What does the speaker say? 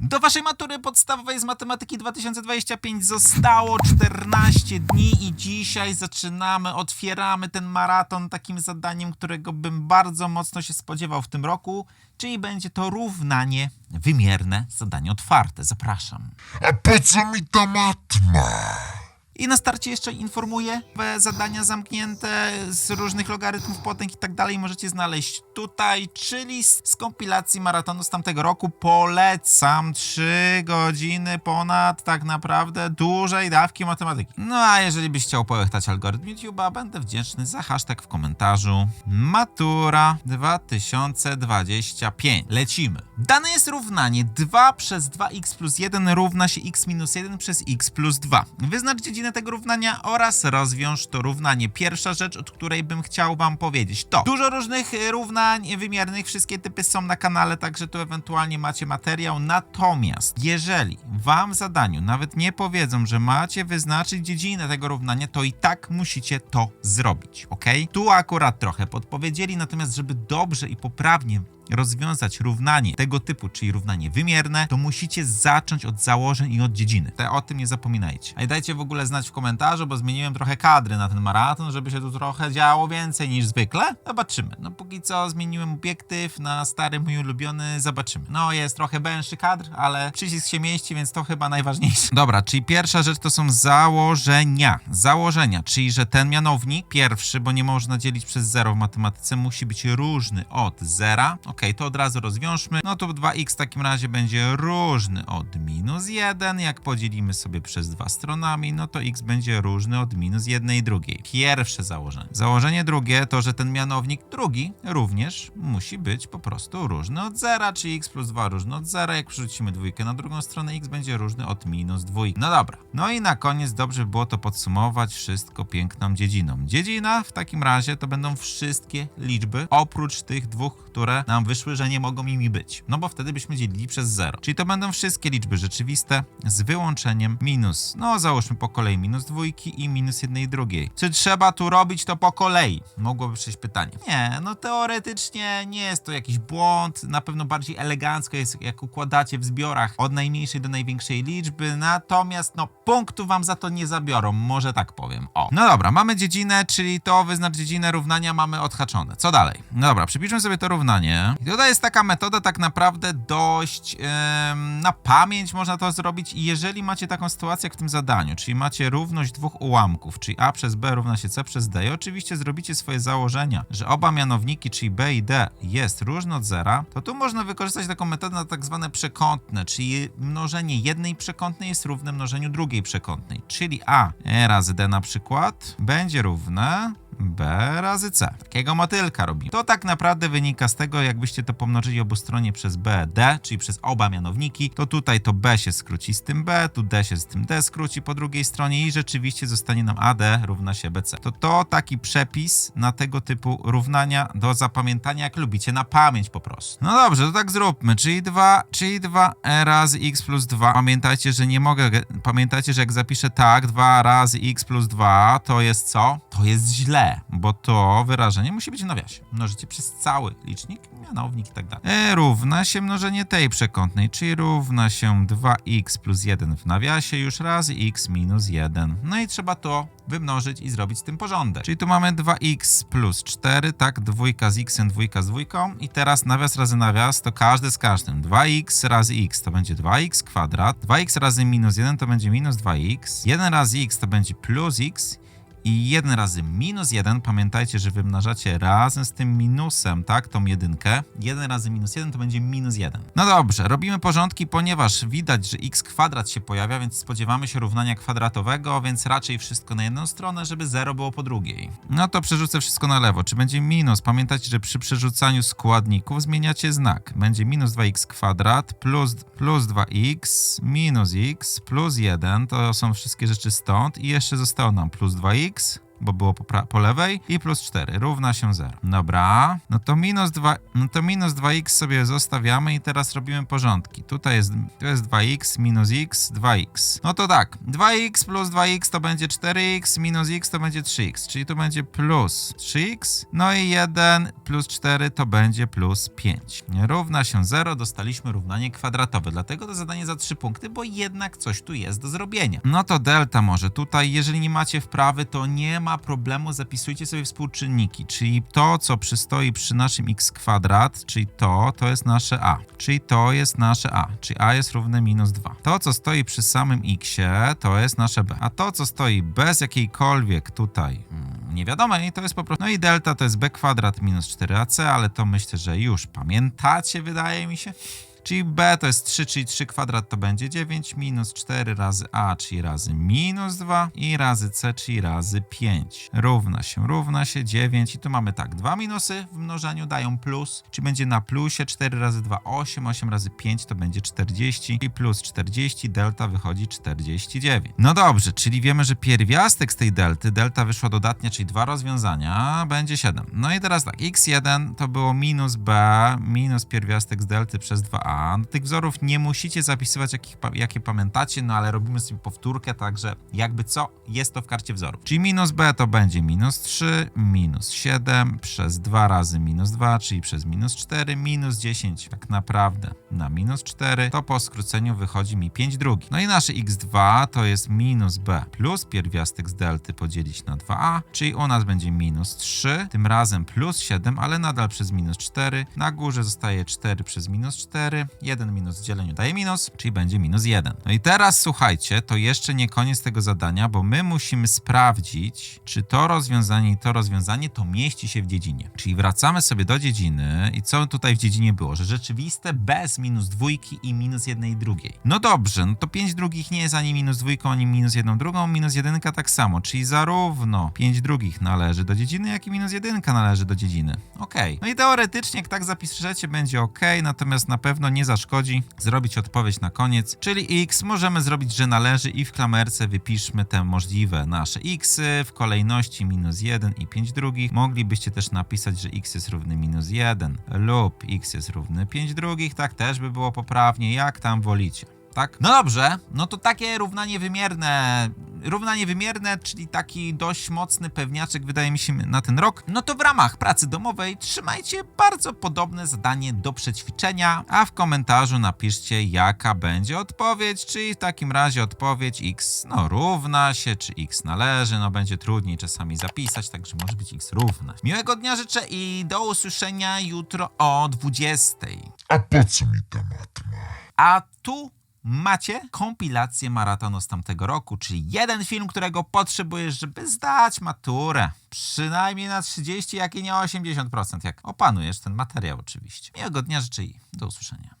Do waszej matury podstawowej z matematyki 2025 zostało 14 dni i dzisiaj zaczynamy, otwieramy ten maraton takim zadaniem, którego bym bardzo mocno się spodziewał w tym roku, czyli będzie to równanie wymierne, zadanie otwarte. Zapraszam. A po co mi ta matma? I na starcie jeszcze informuję, że zadania zamknięte z różnych logarytmów, potęg i tak dalej możecie znaleźć tutaj, czyli z, z kompilacji maratonu z tamtego roku. Polecam 3 godziny ponad tak naprawdę dużej dawki matematyki. No a jeżeli byś chciał połechtać algorytm YouTube'a, będę wdzięczny za hashtag w komentarzu Matura 2025. Lecimy. Dane jest równanie 2 przez 2x plus 1 równa się x minus 1 przez x plus 2. Wyznacz dziedzinę tego równania oraz rozwiąż to równanie. Pierwsza rzecz, od której bym chciał wam powiedzieć to dużo różnych y, równań wymiernych, wszystkie typy są na kanale, także tu ewentualnie macie materiał. Natomiast jeżeli wam w zadaniu nawet nie powiedzą, że macie wyznaczyć dziedzinę tego równania, to i tak musicie to zrobić, ok? Tu akurat trochę podpowiedzieli, natomiast żeby dobrze i poprawnie rozwiązać równanie tego typu, czyli równanie wymierne, to musicie zacząć od założeń i od dziedziny. Te, o tym nie zapominajcie. A dajcie w ogóle znać w komentarzu, bo zmieniłem trochę kadry na ten maraton, żeby się tu trochę działo więcej niż zwykle. Zobaczymy. No póki co zmieniłem obiektyw na stary mój ulubiony, zobaczymy. No jest trochę węższy kadr, ale przycisk się mieści, więc to chyba najważniejsze. Dobra, czyli pierwsza rzecz to są założenia. Założenia, czyli że ten mianownik pierwszy, bo nie można dzielić przez zero w matematyce, musi być różny od zera. Ok, to od razu rozwiążmy. No to 2x w takim razie będzie różny od minus 1. Jak podzielimy sobie przez dwa stronami, no to x będzie różny od minus jednej drugiej. Pierwsze założenie. Założenie drugie to, że ten mianownik drugi również musi być po prostu różny od zera, czyli x plus 2 różny od zera. Jak przerzucimy dwójkę na drugą stronę, x będzie różny od minus dwójki. No dobra. No i na koniec dobrze by było to podsumować wszystko piękną dziedziną. Dziedzina w takim razie to będą wszystkie liczby, oprócz tych dwóch, które nam wyszły, że nie mogą nimi być. No bo wtedy byśmy dzielili przez 0. Czyli to będą wszystkie liczby rzeczywiste z wyłączeniem minus. No załóżmy po kolei minus dwójki i minus jednej drugiej. Czy trzeba tu robić to po kolei? Mogłoby przyjść pytanie. Nie, no teoretycznie nie jest to jakiś błąd. Na pewno bardziej elegancko jest, jak układacie w zbiorach od najmniejszej do największej liczby. Natomiast no punktu wam za to nie zabiorą, może tak powiem. O. No dobra, mamy dziedzinę, czyli to wyznacz dziedzinę równania mamy odhaczone. Co dalej? No dobra, przypiszmy sobie to równanie. I tutaj jest taka metoda tak naprawdę dość em, na pamięć można to zrobić. I jeżeli macie taką sytuację jak w tym zadaniu, czyli macie równość dwóch ułamków, czyli a przez b równa się c przez d i oczywiście zrobicie swoje założenia, że oba mianowniki, czyli b i d jest różne od zera, to tu można wykorzystać taką metodę na tak zwane przekątne, czyli mnożenie jednej przekątnej jest równe mnożeniu drugiej przekątnej, czyli a razy d na przykład będzie równe B razy C. Takiego motylka robimy. To tak naprawdę wynika z tego, jakbyście to pomnożyli obustronnie przez B, D, czyli przez oba mianowniki, to tutaj to B się skróci z tym B, tu D się z tym D skróci po drugiej stronie i rzeczywiście zostanie nam AD równa się BC. To to taki przepis na tego typu równania do zapamiętania, jak lubicie, na pamięć po prostu. No dobrze, to tak zróbmy, czyli 2, czyli 2 e razy x plus 2. Pamiętajcie, że nie mogę, pamiętajcie, że jak zapiszę tak, 2 razy x plus 2, to jest co? To jest źle bo to wyrażenie musi być w nawiasie. Mnożycie przez cały licznik, mianownik i tak dalej. E równa się mnożenie tej przekątnej, czyli równa się 2x plus 1 w nawiasie już razy x minus 1. No i trzeba to wymnożyć i zrobić z tym porządek. Czyli tu mamy 2x plus 4, tak, dwójka z x, dwójka z dwójką i teraz nawias razy nawias to każdy z każdym. 2x razy x to będzie 2x kwadrat, 2x razy minus 1 to będzie minus 2x, 1 razy x to będzie plus x i 1 razy minus 1, pamiętajcie, że wymnażacie razem z tym minusem, tak, tą jedynkę. 1 razy minus 1 to będzie minus 1. No dobrze, robimy porządki, ponieważ widać, że x kwadrat się pojawia, więc spodziewamy się równania kwadratowego, więc raczej wszystko na jedną stronę, żeby 0 było po drugiej. No to przerzucę wszystko na lewo. Czy będzie minus? Pamiętajcie, że przy przerzucaniu składników zmieniacie znak. Będzie minus 2x kwadrat plus, plus 2x minus x plus 1. To są wszystkie rzeczy stąd i jeszcze zostało nam plus 2x weeks. Bo było po, po lewej, i plus 4 równa się 0. Dobra, no to minus 2, no to minus 2x sobie zostawiamy i teraz robimy porządki. Tutaj jest, tu jest 2x, minus x, 2x. No to tak, 2x plus 2x to będzie 4x, minus x to będzie 3x, czyli tu będzie plus 3x, no i 1 plus 4 to będzie plus 5. Równa się 0, dostaliśmy równanie kwadratowe, dlatego to zadanie za 3 punkty, bo jednak coś tu jest do zrobienia. No to delta może tutaj, jeżeli nie macie wprawy, to nie ma problemu, zapisujcie sobie współczynniki, czyli to, co przystoi przy naszym x kwadrat, czyli to, to jest nasze a, czyli to jest nasze a, czyli a jest równe minus 2. To, co stoi przy samym xie, to jest nasze b, a to, co stoi bez jakiejkolwiek tutaj mm, niewiadomej, to jest po prostu, no i delta to jest b kwadrat minus 4ac, ale to myślę, że już pamiętacie, wydaje mi się. Czyli b to jest 3, czyli 3 kwadrat to będzie 9, minus 4 razy a, czyli razy minus 2 i razy c, czyli razy 5. Równa się, równa się 9 i tu mamy tak, dwa minusy w mnożeniu dają plus, czyli będzie na plusie 4 razy 2, 8, 8 razy 5 to będzie 40 i plus 40, delta wychodzi 49. No dobrze, czyli wiemy, że pierwiastek z tej delty, delta wyszła dodatnia, czyli dwa rozwiązania, będzie 7. No i teraz tak, x1 to było minus b, minus pierwiastek z delty przez 2a. Tych wzorów nie musicie zapisywać, jakich, jakie pamiętacie, no ale robimy sobie powtórkę, także jakby co, jest to w karcie wzorów. Czyli minus b to będzie minus 3, minus 7 przez 2 razy minus 2, czyli przez minus 4, minus 10 tak naprawdę na minus 4, to po skróceniu wychodzi mi 5 drugi. No i nasze x2 to jest minus b plus pierwiastek z delty podzielić na 2a, czyli u nas będzie minus 3, tym razem plus 7, ale nadal przez minus 4. Na górze zostaje 4 przez minus 4, 1 minus w dzieleniu daje minus, czyli będzie minus 1. No i teraz słuchajcie, to jeszcze nie koniec tego zadania, bo my musimy sprawdzić, czy to rozwiązanie i to rozwiązanie to mieści się w dziedzinie. Czyli wracamy sobie do dziedziny i co tutaj w dziedzinie było? Że rzeczywiste bez minus dwójki i minus jednej drugiej. No dobrze, no to 5 drugich nie jest ani minus dwójką, ani minus jedną drugą, minus jedynka tak samo, czyli zarówno 5 drugich należy do dziedziny, jak i minus jedynka należy do dziedziny. Okej. No i teoretycznie, jak tak zapiszecie, będzie ok, natomiast na pewno nie zaszkodzi zrobić odpowiedź na koniec, czyli x możemy zrobić, że należy i w klamerce wypiszmy te możliwe nasze x w kolejności minus 1 i 5 drugich. Moglibyście też napisać, że x jest równy minus 1 lub x jest równy 5 drugich, tak też by było poprawnie, jak tam wolicie. Tak? No dobrze, no to takie równanie wymierne, równanie wymierne, czyli taki dość mocny pewniaczek wydaje mi się na ten rok. No to w ramach pracy domowej trzymajcie bardzo podobne zadanie do przećwiczenia, a w komentarzu napiszcie jaka będzie odpowiedź, czyli w takim razie odpowiedź x no równa się, czy x należy, no będzie trudniej czasami zapisać, także może być x równa. Miłego dnia życzę i do usłyszenia jutro o 20. A po co mi ta matma? A tu macie kompilację maratonu z tamtego roku, czyli jeden film, którego potrzebujesz, żeby zdać maturę. Przynajmniej na 30, jak i nie 80%, jak opanujesz ten materiał oczywiście. Miłego dnia życzę i do usłyszenia.